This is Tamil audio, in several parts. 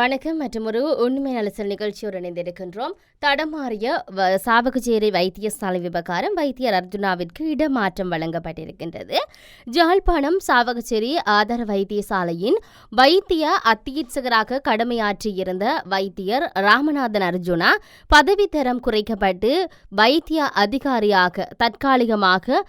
வணக்கம் மற்றும் ஒரு உண்மை அலசல் நிகழ்ச்சியோடு இணைந்திருக்கின்றோம். தடமாறிய வ- சாவகச்சேரி வைத்தியசாலை விவகாரம் வைத்தியர் அர்ஜுனாவிற்கு இடமாற்றம் வழங்கப்பட்டிருக்கின்றது. ஜாழ்ப்பாணம் சாவகச்சேரி ஆதார வைத்தியசாலையின் வைத்திய அத்தியட்சகராக கடமையாற்றியிருந்த வைத்தியர் ராமநாதன் அர்ஜுனா பதவி தரம் குறைக்கப்பட்டு வைத்திய அதிகாரியாக தற்காலிகமாக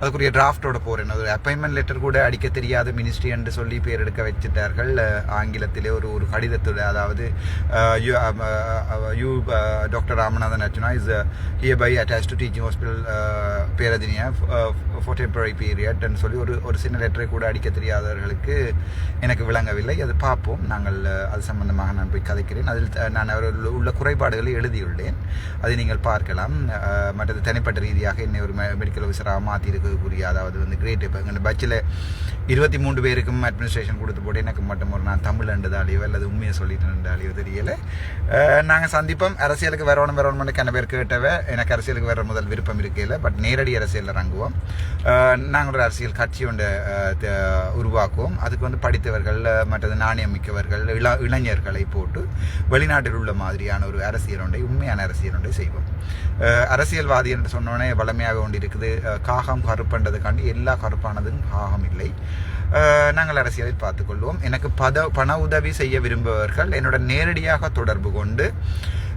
அதுக்குரிய டிராஃப்டோட போகிறேன் ஒரு அப்பாயின்மெண்ட் லெட்டர் கூட அடிக்க தெரியாத மினிஸ்ட்ரி என்று சொல்லி பேர் எடுக்க வச்சிட்டார்கள். ஆங்கிலத்திலே ஒரு ஒரு கடிதத்தில் அதாவது you doctor Ramanathan Arjuna is here by attach to teaching hospital Peradeniya for temporary பீரியட்னு சொல்லி ஒரு ஒரு சின்ன லெட்டரை கூட அடிக்க தெரியாதவர்களுக்கு எனக்கு விளங்கவில்லை. அது பார்ப்போம். நாங்கள் அது சம்பந்தமாக நான் போய் கதைக்கிறேன். அதில் நான் அவர்கள் உள்ள குறைபாடுகளை எழுதியுள்ளேன். அதை நீங்கள் பார்க்கலாம். மற்றது தனிப்பட்ட ரீதியாக என்னை ஒரு மெடிக்கல் ஆஃபீஸராக மாற்றி இருக்கக்கூடிய அதாவது வந்து கிரேட் இப்போ எங்கள் பட்சில் இருபத்தி மூன்று பேருக்கும் அட்மினிஸ்ட்ரேஷன் கொடுத்து போட்டு எனக்கு மட்டும் ஒரு நான் தமிழ் அண்டதாலேயோ அல்லது உண்மையை சொல்லிட்டு இருந்தாலேயோ தெரியலை. நாங்கள் சந்திப்போம். அரசியலுக்கு வரணும் வரணும்னு கன பேர் கேட்டவ எனக்கு அரசியலுக்கு வர முதல் விருப்பம் இருக்கையில் பட் நேரடி அரசியலில் இறங்குவோம். நாங்கள் ஒரு அரசியல் கட்சி ஒன்று உருவாக்குவோம். அதுக்கு வந்து படித்தவர்கள் மற்றது நாணயம் மிக்கவர்கள் இள இளைஞர்களை போட்டு வெளிநாட்டில் உள்ள மாதிரியான ஒரு அரசியல் ஒன்றை உண்மையான அரசியல் ஒன்றை செய்வோம். அரசியல்வாதி என்று சொன்னோன்னே வளமையாக கொண்டிருக்குது. காகம் கருப்புன்றதுக்காண்டி எல்லா கருப்பானதும் காகம் இல்லை. நாங்கள் அரசியலில் பார்த்துக்கொள்வோம் எனக்கு பத பண உதவி செய்ய விரும்புபவர்கள் என்னுடன் நேரடியாக தொடர்பு கொண்டு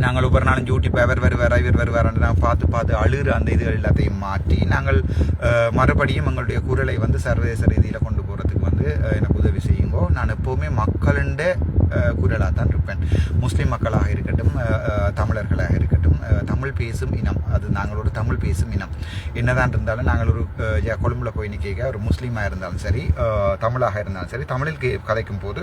நாங்கள் ஒவ்வொரு நாளும் யூடியூப் அவர் வருவார் இவர் வருவார்னு நான் பார்த்து பார்த்து அழுகிற அந்த இது எல்லாத்தையும் மாற்றி நாங்கள் மறுபடியும் எங்களுடைய குரலை வந்து சர்வதேச ரீதியில் கொண்டு போகிறதுக்கு வந்து எனக்கு உதவி செய்யுங்கோ. நான் எப்போவுமே மக்களுண்ட குரலாக தான் இருப்பேன். முஸ்லீம் மக்களாக இருக்கட்டும் தமிழர்களாக இருக்கட்டும் தமிழ் பேசும் இனம் அது நாங்கள் ஒரு தமிழ் பேசும் இனம். என்னதான் இருந்தாலும் நாங்கள் ஒரு கொழும்புல போய் நிற்க ஒரு முஸ்லீமாக இருந்தாலும் சரி தமிழாக இருந்தாலும் சரி தமிழில் கே- கதைக்கும் போது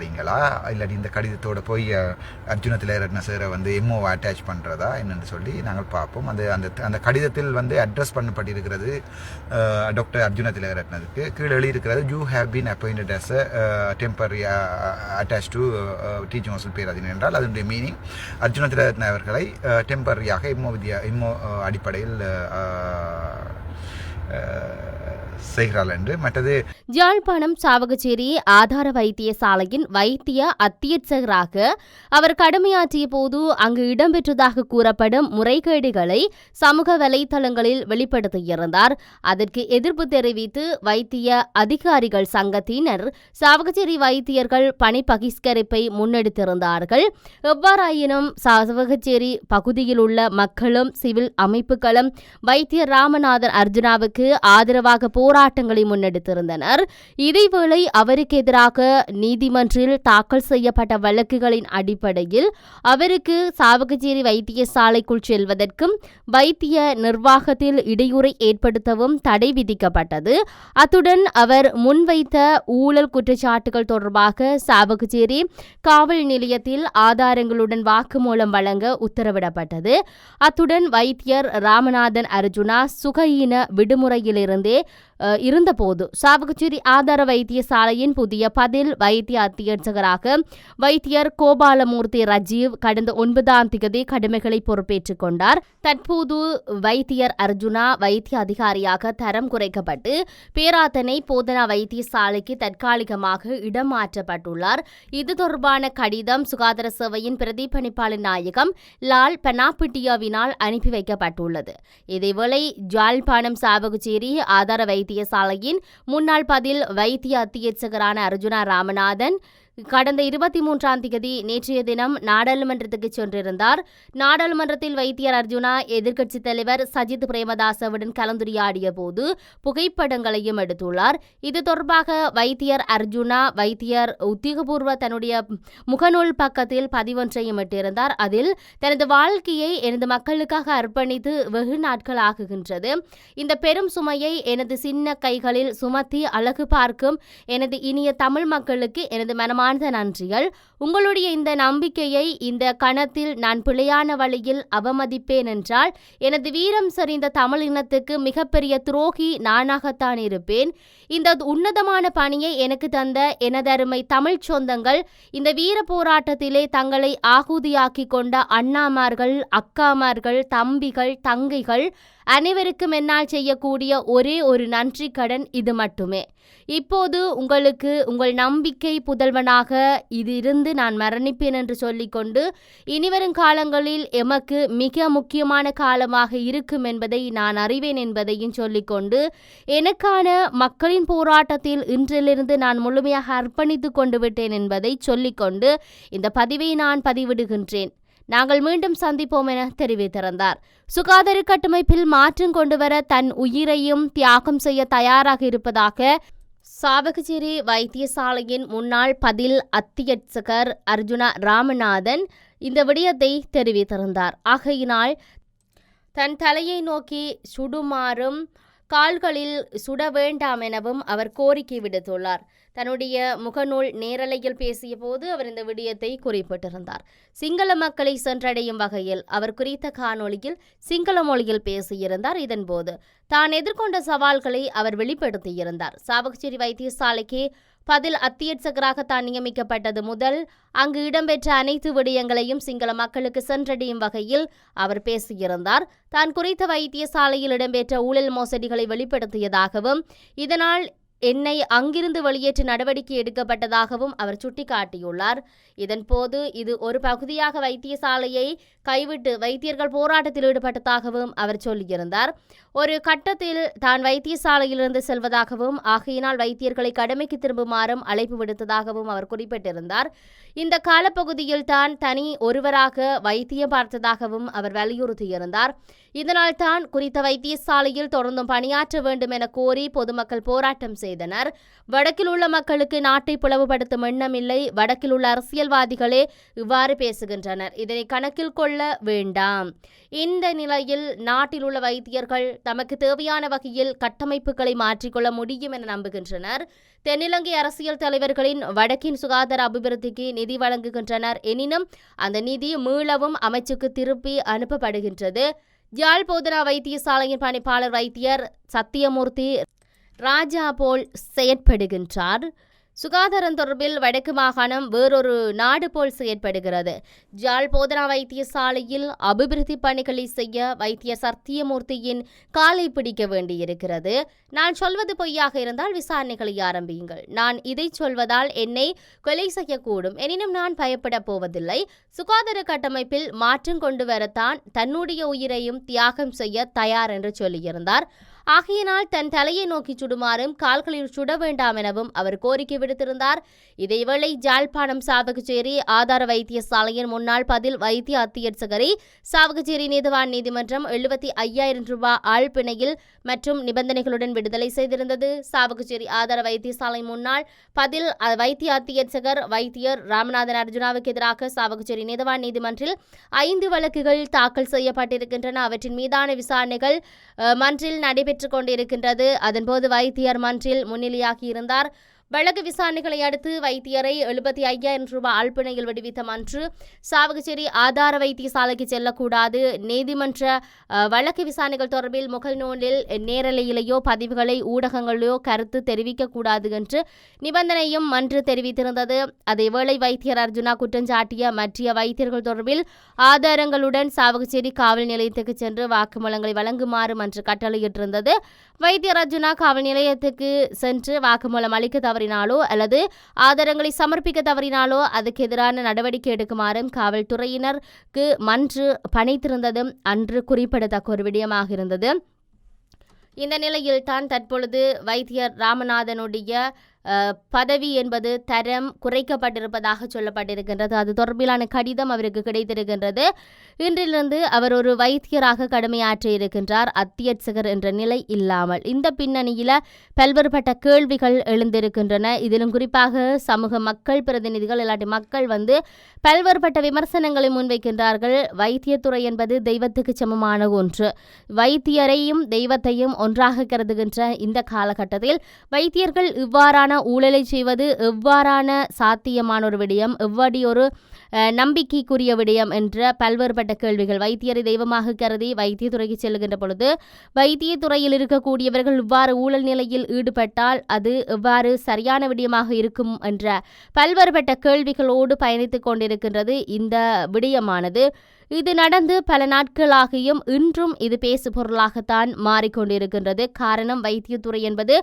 தாரீங்களா இல்லாட்டி இந்த கடிதத்தோட போய் அர்ஜுனத்தில் அர்ஜுன திலகரட்ன சாரை வந்து எம்ஓ அட்டாச் பண்ணுறதா என்னென்னு சொல்லி நாங்கள் பார்ப்போம். அந்த அந்த அந்த கடிதத்தில் வந்து அட்ரஸ் பண்ணப்பட்டிருக்கிறது டாக்டர் அர்ஜுன திலகரட்னதுக்கு கீழே எழுதியிருக்கிறது you have been appointed as temporary attach to teaching hostel Peradeniya என்றால் அதனுடைய மீனிங் அர்ஜுன திலகரட்ன அவர்களை டெம்பரரியாக எம்ஓ வித்யா எம்ஓ அடிப்படையில் செய்கிறாள் என்று மற்றது யாழ்ப்பாணம் சாவகச்சேரி ஆதார வைத்தியசாலையின் வைத்திய அத்தியட்சகராக அவர் கடமையாற்றிய போது அங்கு இடம்பெற்றதாக கூறப்படும் முறைகேடுகளை சமூக வலைதளங்களில் வெளிப்படுத்தியிருந்தார் அதற்கு எதிர்ப்பு தெரிவித்து வைத்திய அதிகாரிகள் சங்கத்தினர் சாவகச்சேரி வைத்தியர்கள் பணி பகிஷ்கரிப்பை முன்னெடுத்திருந்தார்கள். எவ்வாறாயினும் சாவகச்சேரி பகுதியில் உள்ள மக்களும் சிவில் அமைப்புகளும் வைத்திய ராமநாதன் அர்ஜுனாவுக்கு ஆதரவாக போராட்டங்களை முன்னெடுத்திருந்தனர். இதேவேளை அவருக்கு எதிராக நீதிமன்றில் தாக்கல் செய்யப்பட்ட வழக்குகளின் அடிப்படையில் அவருக்கு சாவகச்சேரி வைத்தியசாலைக்குள் செல்வதற்கும் வைத்திய நிர்வாகத்தில் இடையூறை ஏற்படுத்தவும் தடை விதிக்கப்பட்டது. அத்துடன் அவர் முன்வைத்த ஊழல் குற்றச்சாட்டுகள் தொடர்பாக சாவகச்சேரி காவல் நிலையத்தில் ஆதாரங்களுடன் வாக்குமூலம் வழங்க உத்தரவிடப்பட்டது. அத்துடன் வைத்தியர் ராமநாதன் அர்ஜுனா சுகஈன விடுமுறையிலிருந்தே இருந்தபோது சாவகச்சேரி ஆதார வைத்தியசாலையின் புதிய பதில் வைத்திய அத்தியட்சகராக வைத்தியர் கோபாலமூர்த்தி ரஜீவ் கடந்த ஒன்பதாம் திகதி கடமைகளை பொறுப்பேற்றுக் கொண்டார். தற்போது வைத்தியர் அர்ஜுனா வைத்திய அதிகாரியாக தரம் குறைக்கப்பட்டு பேராத்தனை போதனா வைத்தியசாலைக்கு தற்காலிகமாக இடம் மாற்றப்பட்டுள்ளார் இது தொடர்பான கடிதம் சுகாதார சேவையின் பிரதிபணிப்பாளர் நாயகம் லால் பெனாபிட்டியாவினால் அனுப்பி வைக்கப்பட்டுள்ளது. இதேவேளை ஜாழ்ப்பாணம் சாவகச்சேரி ஆதார வைத்திய வைத்தியசாலையின் முன்னாள் பதில் வைத்திய அத்தியட்சகரான அர்ஜுனா ராமநாதன் கடந்த இருபத்தி மூன்றாம் தேதி நேற்றைய தினம் நாடாளுமன்றத்துக்கு சென்றிருந்தார். நாடாளுமன்றத்தில் வைத்தியர் அர்ஜுனா எதிர்க்கட்சித் தலைவர் சஜித் பிரேமதாசவுடன் கலந்துரையாடிய போது புகைப்படங்களையும் எடுத்துள்ளார். இது தொடர்பாக வைத்தியர் அர்ஜுனா வைத்தியர் உத்தியோகபூர்வ தன்னுடைய முகநூல் பக்கத்தில் பதிவொன்றையும் இட்டிருந்தார். அதில் தனது வாழ்க்கையை எனது மக்களுக்காக அர்ப்பணித்து வெகு நாட்கள் ஆகுகின்றது. இந்த பெரும் சுமையை எனது சின்ன கைகளில் சுமத்தி அழகு பார்க்கும் எனது இனிய தமிழ் மக்களுக்கு எனது மனமார்ந்த நன்றிகள். உங்களுடைய இந்த நம்பிக்கையை இந்த கணத்தில் நான் பிழையான வழியில் அவமதிப்பேன் என்றால் எனது வீரம் சரிந்த தமிழ் இனத்துக்கு மிகப்பெரிய துரோகி நானாகத்தான் இருப்பேன். இந்த உன்னதமான பணியை எனக்கு தந்த எனதருமை தமிழ் சொந்தங்கள் இந்த வீர போராட்டத்திலே தங்களை ஆகுதியாக்கி கொண்ட அண்ணாமார்கள் அக்காமார்கள் தம்பிகள் தங்கைகள் அனைவருக்கும் என்னால் செய்யக்கூடிய ஒரே ஒரு நன்றி கடன் இது மட்டுமே. இப்போது உங்களுக்கு உங்கள் நம்பிக்கை புதல்வனாக இது இருந்து நான் மரணிப்பேன் என்று சொல்லிக்கொண்டு இனிவரும் காலங்களில் எமக்கு மிக முக்கியமான காலமாக இருக்கும் என்பதை நான் அறிவேன் என்பதையும் சொல்லிக்கொண்டு எனக்கான மக்களின் போராட்டத்தில் இன்றிலிருந்து நான் முழுமையாக அர்ப்பணித்துக் கொண்டு விட்டேன் என்பதை சொல்லிக்கொண்டு இந்த பதிவை நான் பதிவிடுகின்றேன். நாங்கள் மீண்டும் சந்திப்போம் என தெரிவித்திருந்தார் சுகாதார கட்டமைப்பில் மாற்றம் கொண்டுவர தன் உயிரையும் தியாகம் செய்ய தயாராக இருப்பதாக சாவகச்சேரி வைத்தியசாலையின் முன்னாள் பதில் அத்தியட்சகர் அர்ஜுனா ராமநாதன் இந்த விடயத்தை தெரிவித்திருந்தார் ஆகையினால் தன் தலையை நோக்கி சுடுமாறும் கால்களில் சுட வேண்டாம் எனவும் அவர் கோரிக்கை விடுத்துள்ளார். தன்னுடைய முகநூல் நேரலையில் பேசிய போது அவர் இந்த விடயத்தை குறிப்பிட்டிருந்தார். சிங்கள மக்களை சென்றடையும் வகையில் அவர் குறித்த காணொளியில் சிங்கள மொழியில் பேசியிருந்தார். இதன்போது தான் எதிர்கொண்ட சவால்களை அவர் வெளிப்படுத்தியிருந்தார். சாவகச்சேரி வைத்தியசாலைக்கு பதில் அத்தியட்சகராக தான் நியமிக்கப்பட்டது முதல் அங்கு இடம்பெற்ற அனைத்து விடயங்களையும் சிங்கள மக்களுக்கு சென்றடையும் வகையில் அவர் பேசியிருந்தார். தான் குறித்த வைத்தியசாலையில் இடம்பெற்ற ஊழல் மோசடிகளை வெளிப்படுத்தியதாகவும் இதனால் என்னை அங்கிருந்து வெளியேற்ற நடவடிக்கை எடுக்கப்பட்டதாகவும் அவர் சுட்டிக்காட்டியுள்ளார். இதன்போது இது ஒரு பகுதியாக வைத்தியசாலையை கைவிட்டு வைத்தியர்கள் போராட்டத்தில் ஈடுபட்டதாகவும் அவர் சொல்லியிருந்தார். ஒரு கட்டத்தில் தான் வைத்தியசாலையிலிருந்து செல்வதாகவும் ஆகையினால் வைத்தியர்களை கடமைக்கு திரும்புமாறும் அழைப்பு விடுத்ததாகவும் அவர் குறிப்பிட்டிருந்தார். இந்த காலப்பகுதியில் தான் தனி ஒருவராக வைத்தியம் பார்த்ததாகவும் அவர் வலியுறுத்தியிருந்தார். இதனால் தான் குறித்த வைத்தியசாலையில் தொடர்ந்தும் பணியாற்ற வேண்டும் என கோரி பொதுமக்கள் போராட்டம் செய்தனர். வடக்கில் உள்ள மக்களுக்கு நாட்டை பிளவுபடுத்தும் எண்ணமில்லை வடக்கில் உள்ள அரசியல்வாதிகளே இவ்வாறு பேசுகின்றனர். இதனை கணக்கில் கொள்ள வேண்டாம். இந்த நிலையில் நாட்டில் உள்ள வைத்தியர்கள் தமக்கு தேவையான வகையில் கட்டமைப்புகளை மாற்றிக்கொள்ள முடியும் என நம்புகின்றனர். தென்னிலங்கை அரசியல் தலைவர்களின் வடக்கின் சுகாதார அபிவிருத்திக்கு நிதி வழங்குகின்றனர். எனினும் அந்த நிதி மீளவும் அமைச்சுக்கு திருப்பி அனுப்பப்படுகின்றது. யாழ் போதனா வைத்தியசாலையின் பணிப்பாளர் வைத்தியர் சத்தியமூர்த்தி ராஜா போல் செயற்படுகின்றார். சுகாதாரம் தொடர்பில் வடக்கு மாகாணம் வேறொரு நாடு போல் செயற்படுகிறது. ஜாழ் போதனா வைத்தியசாலையில் அபிவிருத்தி பணிகளை செய்ய வைத்திய சத்தியமூர்த்தியின் காலை பிடிக்க வேண்டியிருக்கிறது. நான் சொல்வது பொய்யாக இருந்தால் விசாரணைகளை ஆரம்பியுங்கள். நான் இதை சொல்வதால் என்னை கொலை செய்யக்கூடும். எனினும் நான் பயப்படப் போவதில்லை. சுகாதார கட்டமைப்பில் மாற்றம் கொண்டு வரத்தான் தன்னுடைய உயிரையும் தியாகம் செய்ய தயார் என்று சொல்லியிருந்தார். ஆகையினால் தன் தலையை நோக்கி சுடுமாறும் கால்களில் சுட வேண்டாம் எனவும் அவர் கோரிக்கை விடுத்திருந்தார். இதேவேளை ஜாழ்ப்பாணம் சாவகச்சேரி ஆதார வைத்தியசாலையின் முன்னாள் பதில் வைத்திய அத்தியட்சகரை சாவகச்சேரி நீதிவான் நீதிமன்றம் எழுபத்தி ஐயாயிரம் ரூபாய் ஆழ்பிணையில் மற்றும் நிபந்தனைகளுடன் விடுதலை செய்திருந்தது. சாவகச்சேரி ஆதார வைத்தியசாலை முன்னாள் பதில் வைத்திய அத்தியட்சகர் வைத்தியர் ராமநாதன் அர்ஜுனாவுக்கு எதிராக சாவகச்சேரி நீதிவான் நீதிமன்றில் ஐந்து வழக்குகள் தாக்கல் செய்யப்பட்டிருக்கின்றன. அவற்றின் மீதான விசாரணைகள் மன்றில் நடைபெற்ற நடைபெற்றுக் கொண்டிருக்கின்றது அதன்போது வைத்தியர் மன்றில் முன்னிலையாகியிருந்தார் வழக்கு விசாரணைகளை அடுத்து வைத்தியரை எழுபத்தி ஐயாயிரம் ரூபாய் ஆழ்பிணையில் விடுவித்த மன்று சாவகச்சேரி ஆதார வைத்தியசாலைக்கு செல்லக்கூடாது. நீதிமன்ற வழக்கு விசாரணைகள் தொடர்பில் முகநூலில் நேரலையிலேயோ பதிவுகளை ஊடகங்களிலோ கருத்து தெரிவிக்கக்கூடாது என்று நிபந்தனையும் மன்று தெரிவித்திருந்தது. அதேவேளை வைத்தியர் அர்ஜுனா குற்றஞ்சாட்டிய மற்ற வைத்தியர்கள் தொடர்பில் ஆதாரங்களுடன் சாவகச்சேரி காவல் நிலையத்துக்கு சென்று வாக்குமூலங்களை வழங்குமாறு மன்று கட்டளையிட்டிருந்தது. வைத்தியர் அர்ஜுனா காவல் நிலையத்துக்கு சென்று வாக்குமூலம் அளிக்க தவறினாலோ அல்லது ஆதாரங்களை சமர்ப்பிக்க தவறினாலோ அதுக்கு எதிரான நடவடிக்கை எடுக்குமாறும் காவல்துறையினருக்கு மன்று பணித்திருந்ததும் அன்று குறிப்பிடத்தக்க ஒரு விடயமாக இருந்தது. இந்த நிலையில் தான் தற்பொழுது வைத்தியர் ராமநாதனுடைய பதவி என்பது தரம் குறைக்கப்பட்டிருப்பதாக சொல்லப்பட்டிருக்கின்றது. அது தொடர்பிலான கடிதம் அவருக்கு கிடைத்திருக்கின்றது. இன்றிலிருந்து அவர் ஒரு வைத்தியராக கடமையாற்றி இருக்கின்றார். அத்தியட்சகர் என்ற நிலை இல்லாமல். இந்த பின்னணியில் பல்வேறுபட்ட கேள்விகள் எழுந்திருக்கின்றன. இதிலும் குறிப்பாக சமூக மக்கள் பிரதிநிதிகள் இல்லாட்டி மக்கள் வந்து பல்வேறுபட்ட விமர்சனங்களை முன்வைக்கின்றார்கள். வைத்தியத்துறை என்பது தெய்வத்துக்கு சமமான ஒன்று. வைத்தியரையும் தெய்வத்தையும் ஒன்றாக கருதுகின்ற இந்த காலகட்டத்தில் வைத்தியர்கள் இவ்வாறான ஊழலை செய்வது எவ்வாறான சாத்தியமான ஒரு விடயம்? எவ்வாடி ஒரு நம்பிக்கைக்குரிய விடயம் என்ற பல்வேறுபட்ட கேள்விகள் வைத்தியரை தெய்வமாக கருதி வைத்தியத்துறைக்கு செல்லுகின்ற பொழுது வைத்தியத்துறையில் இருக்கக்கூடியவர்கள் இவ்வாறு ஊழல் நிலையில் ஈடுபட்டால் அது எவ்வாறு சரியான விடயமாக இருக்கும் என்ற பல்வேறுபட்ட கேள்விகளோடு பயணித்துக் கொண்டிருக்கின்றது இந்த விடயமானது. இது நடந்து பல நாட்களாகியும் இன்றும் இது பேசு பொருளாகத்தான் மாறிக்கொண்டிருக்கின்றது. காரணம் வைத்தியத்துறை என்பது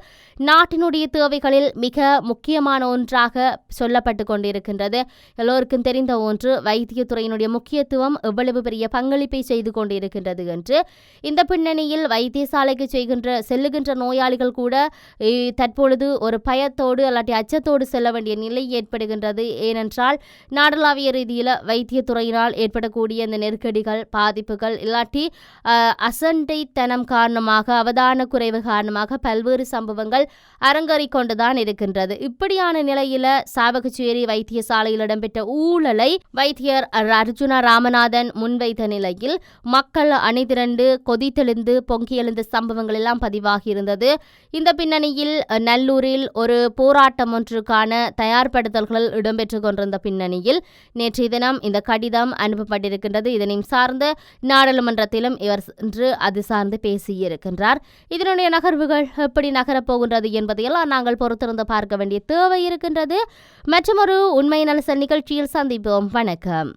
நாட்டினுடைய தேவைகளில் மிக முக்கியமான ஒன்றாக சொல்லப்பட்டு கொண்டிருக்கின்றது. எல்லோருக்கும் தெரிந்த ஒன்று வைத்தியத்துறையினுடைய முக்கியத்துவம் எவ்வளவு பெரிய பங்களிப்பை செய்து கொண்டிருக்கின்றது என்று. இந்த பின்னணியில் வைத்தியசாலைக்கு செய்கின்ற செல்லுகின்ற நோயாளிகள் கூட தற்பொழுது ஒரு பயத்தோடு அல்லாட்டி அச்சத்தோடு செல்ல வேண்டிய நிலை ஏற்படுகின்றது. ஏனென்றால் நாடளாவிய ரீதியில் வைத்தியத்துறையினால் ஏற்படக்கூடிய இந்த நெருக்கடிகள் பாதிப்புகள் இல்லாட்டி அசண்டைத்தனம் காரணமாக அவதான குறைவு காரணமாக பல்வேறு சம்பவங்கள் அரங்கறி கொண்டுதான் இருக்கின்றது. இப்படியான நிலையில சாவகச்சேரி வைத்தியசாலையில் இடம்பெற்ற ஊழலை வைத்தியர் அர்ஜுனா ராமநாதன் முன்வைத்த நிலையில் மக்கள் அணிதிரண்டு கொதித்தெழுந்து பொங்கியெழுந்த சம்பவங்கள் எல்லாம் பதிவாகியிருந்தது இந்த பின்னணியில் நல்லூரில் ஒரு போராட்டம் ஒன்றுக்கான தயார்படுத்தல்கள் இடம்பெற்று கொண்டிருந்த பின்னணியில் நேற்றைய தினம் இந்த கடிதம் அனுப்பப்பட்டிருக்கின்றது. இதனையும் சார்ந்து நாடாளுமன்றத்திலும் இவர் சென்று அது சார்ந்து பேசியிருக்கின்றார். இதனுடைய நகர்வுகள் எப்படி நகரப் போகின்றது என்பதையெல்லாம் நாங்கள் பொறுத்திருந்து பார்க்க வேண்டிய தேவை இருக்கின்றது. மற்றொரு உண்மை நிகழ்ச்சியில் சந்திப்போம். வணக்கம்.